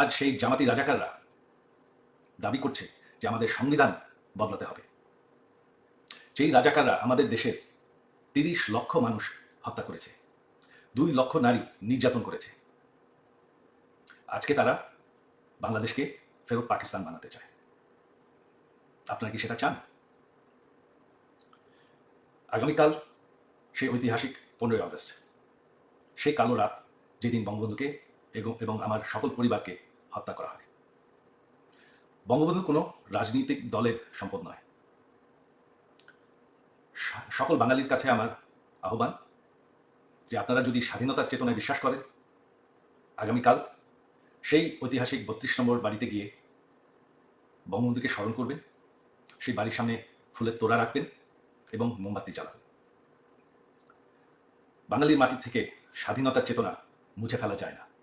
আজ সেই জামাতি রাজাকাররা দাবি করছে যে আমাদের সংবিধান বদলাতে হবে। যেই রাজাকাররা আমাদের দেশের তিরিশ লক্ষ মানুষ হত্যা করেছে, দুই লক্ষ নারী নির্যাতন করেছে, আজকে তারা বাংলাদেশকে ফেরত পাকিস্তান বানাতে চায়। আপনারা কি সেটা চান? আগামীকাল সেই ঐতিহাসিক পনেরোই আগস্ট, সেই কালো রাত যেদিন বঙ্গবন্ধুকে এবং- আমার সকল পরিবারকে হত্যা করা হয়। বঙ্গবন্ধু কোনো রাজনৈতিক দলের সম্পদ নয়। সকল বাঙালির কাছে আমার আহ্বান যে আপনারা যদি স্বাধীনতার চেতনায় বিশ্বাস করেন, আগামীকাল সেই ঐতিহাসিক বত্রিশ নম্বর বাড়িতে গিয়ে বঙ্গবন্ধুকে স্মরণ করবেন, সেই বাড়ির সামনে ফুলের তোড়া রাখবেন এবং মোমবাতি জ্বালাবেন। বাঙালির মাটির থেকে স্বাধীনতার চেতনা মুছে ফেলা যায় না।